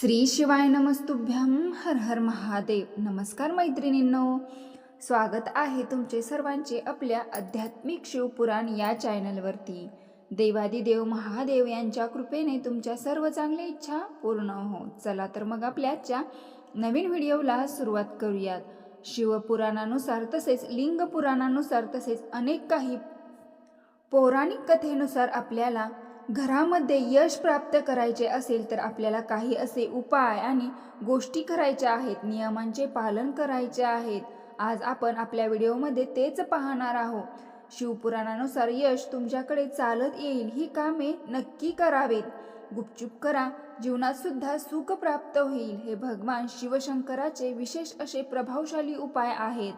श्री शिवाय नमस्तुभ्यम हर हर महादेव. नमस्कार मैत्रिणींनो. स्वागत आहे तुमचे सर्वांचे आपल्या आध्यात्मिक शिवपुराण या चॅनलवरती. देवादिदेव महादेव यांच्या कृपेने तुमच्या सर्व चांगल्या इच्छा पूर्ण हो. चला तर मग आपल्याच्या नवीन व्हिडिओला सुरुवात करूयात. शिवपुराणानुसार तसेच लिंग पुराणानुसार तसेच अनेक काही पौराणिक कथेनुसार आपल्याला घरामध्ये यश प्राप्त करायचे असेल तर आपल्याला काही असे उपाय आणि गोष्टी करायच्या आहेत नियमांचे पालन करायचे आहेत. आज आपण आपल्या व्हिडिओमध्ये तेच पाहणार आहोत. शिवपुराणानुसार यश तुमच्याकडे चालत येईल ही कामे नक्की करावेत. गुपचूप करा जीवनात सुद्धा सुख प्राप्त होईल. हे भगवान शिवशंकराचे विशेष असे प्रभावशाली उपाय आहेत.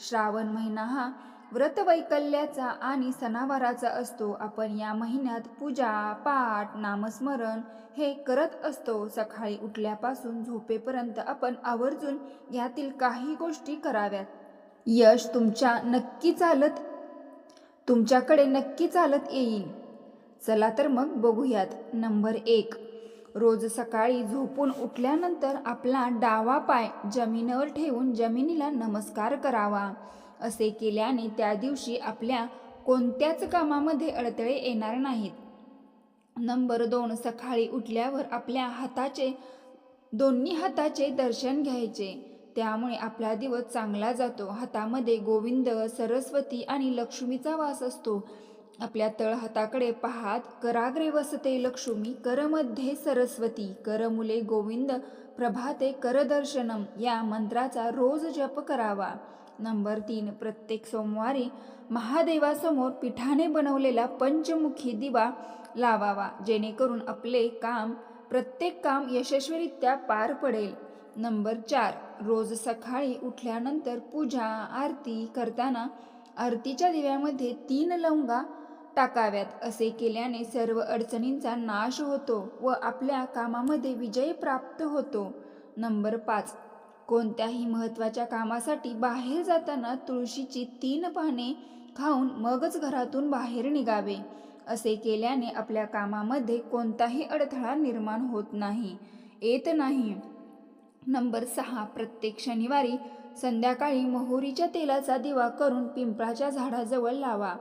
श्रावण महिना हा व्रतवैकल्याचा आणि सणावाराचा असतो. आपण या महिन्यात पूजा पाठ नामस्मरण हे करत असतो. सकाळी उठल्यापासून झोपेपर्यंत आपण आवर्जून यातील काही गोष्टी कराव्यात. यश तुमच्या नक्की चालत तुमच्याकडे नक्की चालत येईल. चला तर मग बघूयात. नंबर एक. रोज सकाळी झोपून उठल्यानंतर आपला डावा पाय जमिनीवर ठेवून जमिनीला नमस्कार करावा. असे केल्याने त्या दिवशी आपल्या कोणत्याच कामामध्ये अडथळे येणार नाहीत. नंबर दोन सकाळी उठल्यावर आपल्या हाताचे दोन्ही हाताचे दर्शन घ्यायचे. त्यामुळे आपला दिवस चांगला जातो. हातामध्ये गोविंद सरस्वती आणि लक्ष्मीचा वास असतो. आपल्या तळहाताकडे पाहात कराग्रे वसते लक्ष्मी करमध्ये सरस्वती करमुले गोविंद प्रभाते करदर्शनम या मंत्राचा रोज जप करावा. नंबर तीन प्रत्येक सोमवारी महादेवासमोर पिठाने बनवलेला पंचमुखी दिवा लावावा जेणेकरून आपले काम प्रत्येक काम यशस्वीरित्या पार पडेल. नंबर चार रोज सकाळी उठल्यानंतर पूजा आरती करताना आरतीच्या दिव्यामध्ये तीन लवंगा टाकाव्यात. असे केल्याने सर्व अडचणींचा नाश होतो व आपल्या कामामध्ये विजय प्राप्त होतो. नंबर पाच कोणत्याही महत्त्वाच्या कामासाठी बाहेर जाताना तुळशीची तीन पाने खाऊन मगच घरातून बाहेर निघावे. असे केल्याने आपल्या कामामध्ये कोणताही अडथळा निर्माण होत नाही. येत नाही. नंबर सहा. प्रत्येक शनिवारी संध्याकाळी मोहरीच्या तेलाचा दिवा करून पिंपळाच्या झाडाजवळ लावा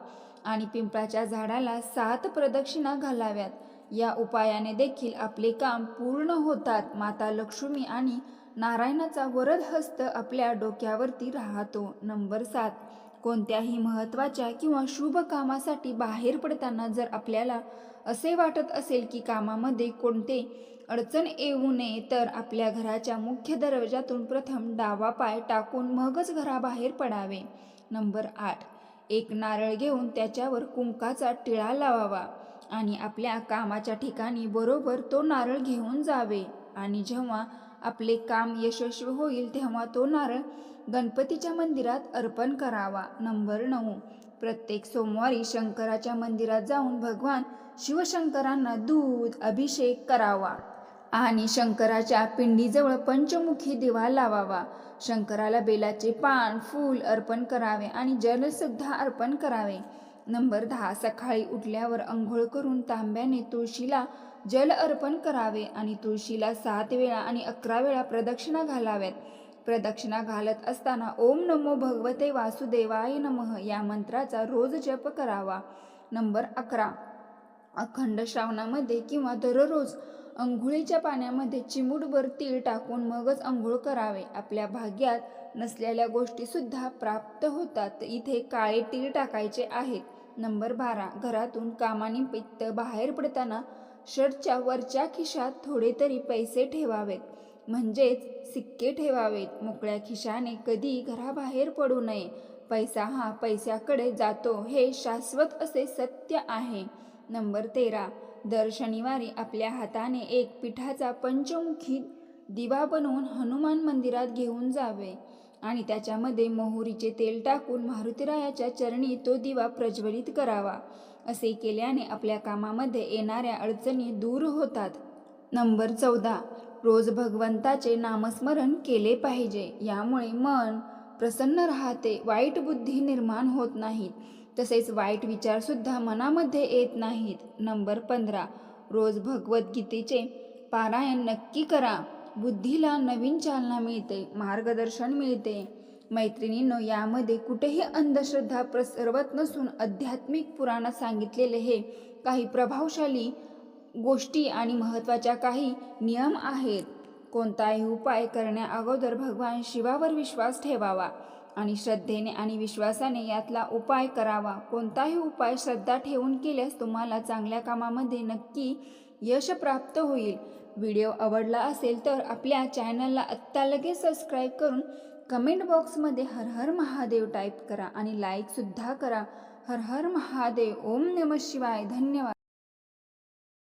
आणि पिंपळाच्या झाडाला सात प्रदक्षिणा घालाव्यात. या उपायाने देखील आपले काम पूर्ण होतात. माता लक्ष्मी आणि नारायणाचा वरद हस्त आपल्या डोक्यावरती राहतो. नंबर सात. कोणत्याही महत्त्वाच्या किंवा शुभ कामासाठी बाहेर पडताना जर आपल्याला असे वाटत असेल की कामामध्ये कोणते अडचण येऊ नये तर आपल्या घराच्या मुख्य दरवाजातून प्रथम डावा पाय टाकून मगच घराबाहेर पडावे. नंबर आठ. एक नारळ घेऊन त्याच्यावर कुंकाचा टिळा लावावा आणि आपल्या कामाच्या ठिकाणी बरोबर तो नारळ घेऊन जावे. आणि जेव्हा आपले काम यशस्वी होईल तेव्हा तो नारळ गणपतीच्या मंदिरात अर्पण करावा. नंबर नऊ. प्रत्येक सोमवारी शंकराच्या मंदिरात जाऊन भगवान शिवशंकरांना दूध अभिषेक करावा आणि शंकराच्या पिंडीजवळ पंचमुखी दिवा लावावा. शंकराला बेलाचे पान फूल अर्पण करावे आणि जलसुद्धा अर्पण करावे. नंबर दहा. सकाळी उठल्यावर अंघोळ करून तांब्याने तुळशीला जल अर्पण करावे आणि तुळशीला सात वेळा आणि अकरा वेळा प्रदक्षिणा घालाव्यात. प्रदक्षिणा घालत असताना ओम नमो भगवते वासुदेवाय नमः या मंत्राचा रोज जप करावा. नंबर अकरा. अखंड श्रावणामध्ये किंवा दररोज अंघोळीच्या पाण्यामध्ये चिमूटभर तीळ टाकून मगच अंघोळ करावे. आपल्या भाग्यात नसलेल्या गोष्टीसुद्धा प्राप्त होतात. इथे काळे तीळ टाकायचे आहेत. नंबर बारा. घरातून कामानिमित्त बाहेर पडताना शर्टच्या वरच्या खिशात थोडे तरी पैसे ठेवावेत. म्हणजेच सिक्के ठेवावेत. मोकळ्या खिशाने कधी घराबाहेर पडू नये. पैसा हा पैशाकडे जातो हे शाश्वत असे सत्य आहे. नंबर तेरा. दर शनिवारी आपल्या हाताने एक पिठाचा पंचमुखी दिवा बनवून हनुमान मंदिरात घेऊन जावे. आणि त्याच्यामध्ये मोहरीचे तेल टाकून मारुतीरायाच्या चरणी तो दिवा प्रज्वलित करावा. असे केल्याने आपल्या कामामध्ये येणाऱ्या अडचणी दूर होतात. नंबर चौदा. रोज भगवंताचे नामस्मरण केले पाहिजे. यामुळे मन प्रसन्न राहते वाईट बुद्धी निर्माण होत नाहीत. तसेच वाईट विचारसुद्धा मनामध्ये येत नाहीत. नंबर पंधरा. रोज भगवद्गीतेचे पारायण नक्की करा. बुद्धीला नवीन चालना मिळते मार्गदर्शन मिळते. मैत्रिणींनो यामध्ये कुठेही अंधश्रद्धा प्रसरवत नसून आध्यात्मिक पुराणात सांगितलेले हे काही प्रभावशाली गोष्टी आणि महत्त्वाच्या काही नियम आहेत. कोणताही उपाय करण्या अगोदर भगवान शिवावर विश्वास ठेवावा आणि श्रद्धेने आणि विश्वासाने यातला उपाय करावा. कोणताही उपाय श्रद्धा ठेवून केल्यास तुम्हाला चांगल्या कामामध्ये नक्की यश प्राप्त होईल. व्हिडिओ आवडला असेल तर आपल्या चॅनलला आत्ता लगेच सबस्क्राईब करून कमेंट बॉक्समध्ये हर हर महादेव टाईप करा आणि लाईकसुद्धा करा. हर हर महादेव. ओम नम शिवाय. धन्यवाद.